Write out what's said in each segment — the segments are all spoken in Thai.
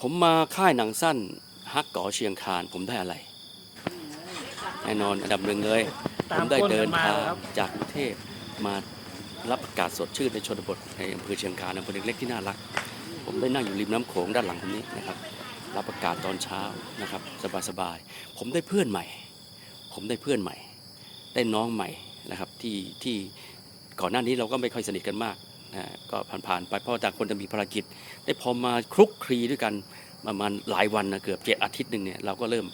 ผมมาค่ายหนังสั้นฮักก่อเชียงคานผมได้อะไร แน่นอนอันดับหนึ่งเลยตาผมมได้ก้นเดินกันมาทางครับจากกรุงเทพมารับอากาศสดชื่นในชนบทในอำเภอเชียงคานอำเภอเล็กๆที่น่ารัก ผมได้นั่งอยู่ริมน้ำโขงด้านหลังผมนี้นะครับรับอากาศตอนเช้านะครับสบายๆผมได้เพื่อนใหม่ ผมได้เพื่อนใหม่ ได้น้องใหม่นะครับที่ที่ก่อนหน้านี้เราก็ไม่ค่อยสนิทกันมากนะ ก็ผ่านๆไปเพราะต่างคนจะมีภารกิจ ได้พอมาคลุกคลีด้วยกันประมาณหลายวันนะเกือบเจ็ดอาทิตย์หนึ่งเนี่ยเราก็เริ่ม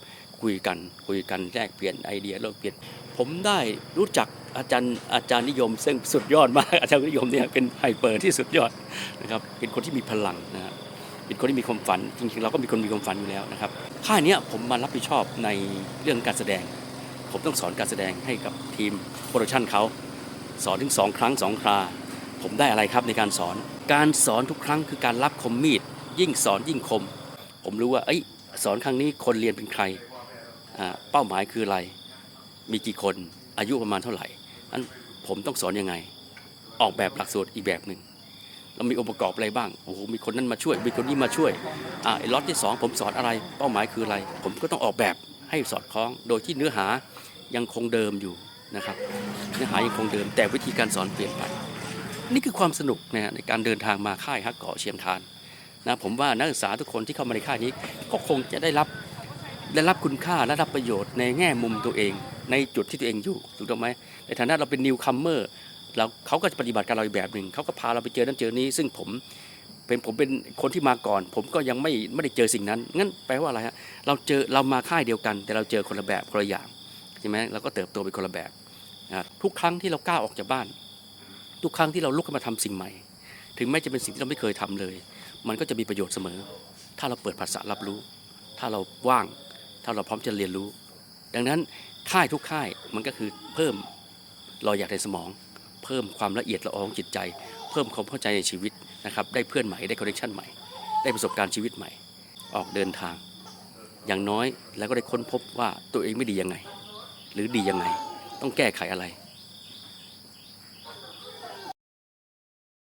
คุยกันคุยกันแลกเปลี่ยนไอเดียเริ่มเปลี่ยน ผมได้รู้จักอาจารย์อาจารย์นิยม ซึ่งสุดยอดมากอาจารย์นิยมเนี่ยเป็นไฮเปอร์ที่สุดยอดนะครับเป็นคนที่มีพลังนะฮะเป็นคนที่มีความฝันจริงๆเราก็มีคนมีความฝันอยู่แล้วนะครับค่ายเนี้ยผมมารับผิดชอบในเรื่องการแสดง ผมต้องสอนการแสดงให้กับทีมโปรดักชันเขาสอนถึงสองครั้งสองครา ผมได้อะไรครับในการสอน การสอนทุกครั้งคือการรับคมมีด ยิ่งสอนยิ่งคม ผมรู้ว่าเอ้ยสอนครั้งนี้คนเรียนเป็นใคร เป้าหมายคืออะไร มีกี่คนอายุประมาณเท่าไหร่อันผมต้องสอนยังไง ออกแบบหลักสูตรอีกแบบหนึ่งเรามีองค์ประกอบอะไรบ้างโอ้โหมีคนนั้นมาช่วย มีคนนี้มาช่วยอ่าไอ้ล็อตที่สองผมสอนอะไร เป้าหมายคืออะไร ผมก็ต้องออกแบบให้สอดคล้อง โดยที่เนื้อหายังคงเดิมอยู่นะครับ เนื้อหายังคงเดิม แต่วิธีการสอนเปลี่ยนไป นี่คือความสนุกนะฮะในการเดินทางมาค่ายฮักเกาะเชียงคานนะผมว่านักศึกษาทุกคนที่เข้ามาในค่ายนี้ ก็คงจะได้รับได้รับคุณค่าและรับประโยชน์ในแง่มุมตัวเอง ในจุดที่ตัวเองอยู่ถูกต้องไหมในฐานะเราเป็นนิวคัมเมอร์เราเขาก็จะปฏิบัติกับเราอีกแบบหนึ่งเขาก็พาเราไปเจอนั้นเจอนี้ ซึ่งผมเป็นผมเป็นคนที่มาก่อน ผมก็ยังไม่ไม่ได้เจอสิ่งนั้นงั้นแปลว่าอะไรฮะเราเจอเรามาค่ายเดียวกัน แต่เราเจอคนละแบบคนละอย่างใช่ไหมเราก็เติบโตเป็นคนละแบบนะทุกครั้งที่เราก้าวออกจากบ้าน ทุกครั้งที่เราลุกขึ้นมาทำสิ่งใหม่ ถึงแม้จะเป็นสิ่งที่เราไม่เคยทำเลย มันก็จะมีประโยชน์เสมอ ถ้าเราเปิดภาษารับรู้ ถ้าเราว่าง ถ้าเราพร้อมจะเรียนรู้ ดังนั้นค่ายทุกค่ายมันก็คือเพิ่มรอยอยากในสมอง เพิ่มความละเอียดละออของจิตใจ เพิ่มความเข้าใจในชีวิตนะครับ ได้เพื่อนใหม่ ได้คอนเนคชั่นใหม่ ได้ประสบการณ์ชีวิตใหม่ ออกเดินทาง อย่างน้อยแล้วก็ได้ค้นพบว่าตัวเองไม่ดียังไง หรือดียังไง ต้องแก้ไขอะไร